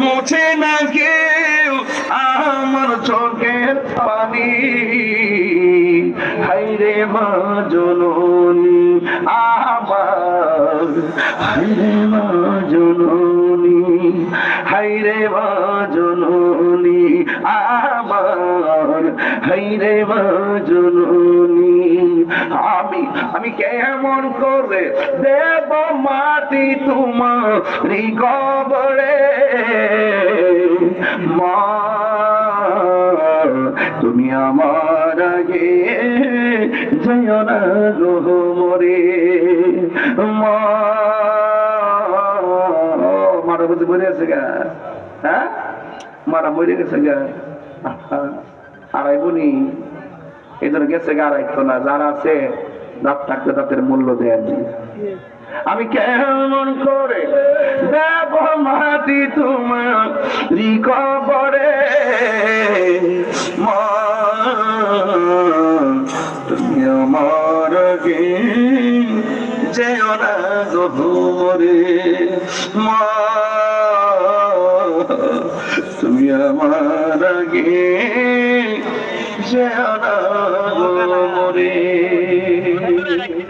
মুছে না কেউ আমার চোখের পানি। হাইরে মা জননী, আমার হাইরে মা জননী হাইরে মা জননী, আমার হাইরে মা জননী। আমি আমি কেমন করে দেব মাটি তোমার কবরে? মা তুমি আমার আগে জয় না গো মরে। মা, মারা বুঝে মরে আছে গা। হ্যাঁ? মারা মরে গেছে গা। আড়াইবনি এই জন্য গেছে গা আড়াইতো না যারা আছে দাঁত থাকতে তাদের মূল্য দেন আমি কেমন করে দেব মাটি তোমার আমার গে যেও না গহরে মা। তুমি আমার আগে যেও না গহরে